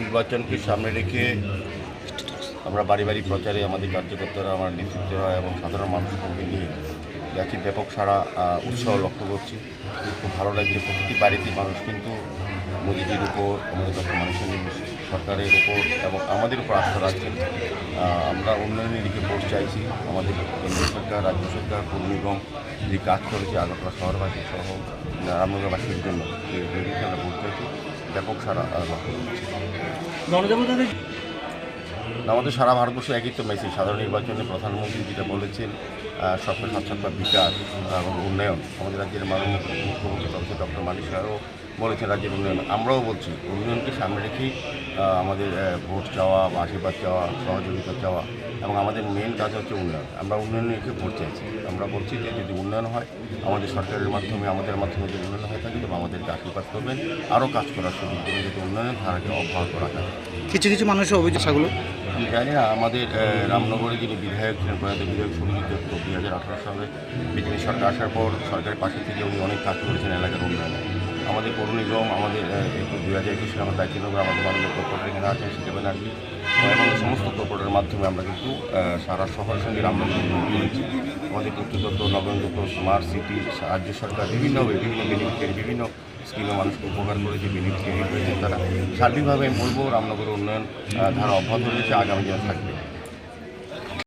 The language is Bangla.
নির্বাচনকে সামনে রেখে আমরা বাড়ি বাড়ি প্রচারে আমাদের কার্যকর্তারা আমার নেতৃত্ব এবং সাধারণ সঙ্গে নিয়ে যাচ্ছি। ব্যাপক সারা উৎসাহ লক্ষ্য করছি। খুব ভালো লাগছে প্রতিটি বাড়িতে মানুষ কিন্তু মোদিজির উপর, আমাদের মানুষের সরকারের উপর এবং আমাদের উপর আস্থা রাখছেন। আমরা উন্নয়নের দিকে ভোট চাইছি। আমাদের কেন্দ্র সরকার, রাজ্য সরকার, পৌর নিগম যে কাজ করেছে, আগরতলা শহরবাসী সহ রামনগরবাসীর জন্য আমরা ভোট চাইছি। ব্যাপক সারা আমাদের সারা ভারতবর্ষে একই তো মেসেজ। সাধারণ নির্বাচনে প্রধানমন্ত্রী যেটা বলেছেন সবকা সাতসাত্তা বিকাশ এবং উন্নয়ন। আমাদের রাজ্যের মাননীয় মুখ্যমন্ত্রী প্রফেসর ডক্টর মানিক সাহেবও বলেছেন রাজ্যের উন্নয়ন। আমরাও বলছি উন্নয়নকে সামনে রেখেই আমাদের ভোট চাওয়া বা আশীর্বাদ চাওয়া সহযোগিতা চাওয়া এবং আমাদের মেন কাজ হচ্ছে উন্নয়ন। আমরা উন্নয়নের রেখে ভোট চাইছি। আমরা বলছি যে যদি উন্নয়ন হয় আমাদের সরকারের মাধ্যমে আমাদের মাধ্যমে যদি উন্নয়ন হয়ে তবে আমাদেরকে আশীর্বাদ করবেন আরও কাজ করার সুযোগ দেবেন যাতে উন্নয়নের ধারাকে অব্যাহত রাখা কিছু কিছু মানুষের অভিযোগ সেগুলো আমি জানি না আমাদের রামনগরে যিনি বিধায়ক ছিলেন প্রয়াত বিধায়ক সুরজিৎ দত্ত দুই হাজার আঠারো সালে বিজেপি সরকার আসার পর সরকারের পাশে থেকে উনি অনেক কাজ করেছেন এলাকার উন্নয়নে। আমাদের পৌর নিগম আমাদের দুই হাজার একুশ সালে আমার দায়িত্ব আমাদের মাননীয় কর্পোরেটর এখানে আছেন সেটা ব্যানার্জি এবং সমস্ত প্রকল্পের মাধ্যমে আমরা কিন্তু সারা শহরের সঙ্গে আমরা করেছি। আমাদের প্রত্যুদত্ত নগরদত্ত স্মার্ট সিটি, রাজ্য সরকার বিভিন্নভাবে বিভিন্ন বেনিফিটের বিভিন্ন স্কিমে মানুষকে উপকার করেছে বেনিফিট হয়েছে তারা সার্বিকভাবে আমি বলব রামনগর উন্নয়ন ধারা অব্যাহত রয়েছে, আগামী দিনে থাকবে।